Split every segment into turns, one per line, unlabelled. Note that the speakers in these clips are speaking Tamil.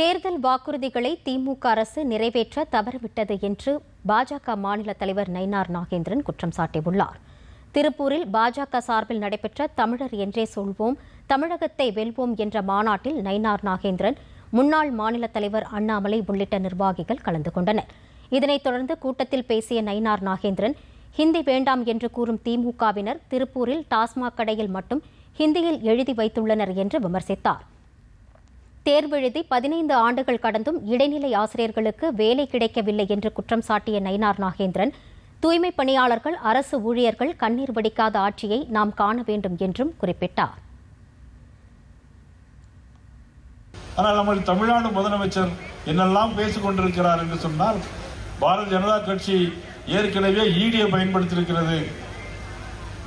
தேர்தல் வாக்குறுதிகளை திமுக அரசு நிறைவேற்ற தவறிவிட்டது என்று பாஜக மாநில தலைவர் நயினார் நாகேந்திரன் குற்றம் சாட்டியுள்ளார். திருப்பூரில் பாஜக சார்பில் நடைபெற்ற தமிழர் என்றே சொல்வோம் தமிழகத்தை வெல்வோம் என்ற மாநாட்டில் நயினார் நாகேந்திரன் முன்னாள் மாநில தலைவர் அண்ணாமலை உள்ளிட்ட நிர்வாகிகள் கலந்து கொண்டனர். இதனைத் தொடர்ந்து கூட்டத்தில் பேசிய நயினார் நாகேந்திரன் ஹிந்தி வேண்டாம் என்று கூறும் திமுகவினர் திருப்பூரில் டாஸ்மாக் கடையில் மட்டும் ஹிந்தியில் எழுதி வைத்துள்ளனர் என்று விமர்சித்தார். தேர்வெழுதி பதினைந்து ஆண்டுகள் கடந்தும் இடைநிலை ஆசிரியர்களுக்கு வேலை கிடைக்கவில்லை என்று குற்றம் சாட்டிய நயினார் நாகேந்திரன் தூய்மை பணியாளர்கள் அரசு ஊழியர்கள் கண்ணீர் வடிக்காத ஆட்சியை நாம் காண வேண்டும் என்றும் குறிப்பிட்டார்.
ஆனால் நம்ம தமிழ்நாடு முதலமைச்சர் என்னெல்லாம் பேசிக் கொண்டிருக்கிறார் என்று சொன்னால் பாரதிய ஜனதா கட்சி ஏற்கனவே ஈடியை பயன்படுத்தியிருக்கிறது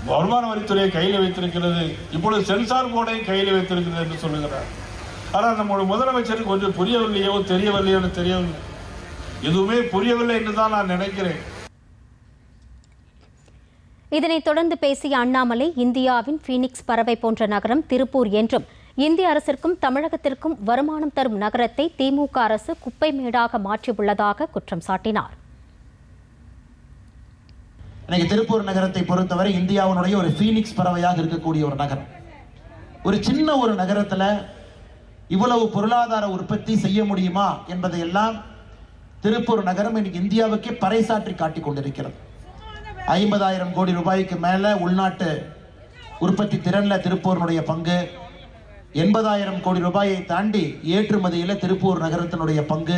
வருமான வரித்துறையை கையில் வைத்திருக்கிறது இப்பொழுது சென்சார் போர்டை கையில் வைத்திருக்கிறது என்று சொல்லுகிறார். ஆனால் நம்முடைய முதலமைச்சருக்கு கொஞ்சம் புரியவில்லையோ தெரியவில்லையோ என்று தெரியவில்லை. எதுவுமே புரியவில்லை என்று தான் நான் நினைக்கிறேன்.
இதனைத் தொடர்ந்து பேசிய அண்ணாமலை இந்தியாவின் பீனிக்ஸ் பறவை போன்ற நகரம் திருப்பூர் என்றும் இந்திய அரசிற்கும் தமிழகத்திற்கும் வருமானம் தரும் நகரத்தை திமுக அரசு குப்பை மேடாக மாற்றியுள்ளதாக குற்றம் சாட்டினார்.
இன்னைக்கு திருப்பூர் நகரத்தை பொறுத்தவரை இந்தியாவினுடைய ஒரு ஃபீனிக்ஸ் பறவையாக இருக்கக்கூடிய ஒரு நகரம். ஒரு சின்ன ஒரு நகரத்துல இவ்வளவு பொருளாதார உற்பத்தி செய்ய முடியுமா என்பதையெல்லாம் திருப்பூர் நகரம் இன்னைக்கு இந்தியாவுக்கே பறைசாற்றி காட்டிக் கொண்டிருக்கிறது. ஐம்பதாயிரம் கோடி ரூபாய்க்கு மேல உள்நாட்டு உற்பத்தி திறன்ல திருப்பூரினுடைய பங்கு எண்பதாயிரம் கோடி ரூபாயை தாண்டி ஏற்றுமதியில திருப்பூர் நகரத்தினுடைய பங்கு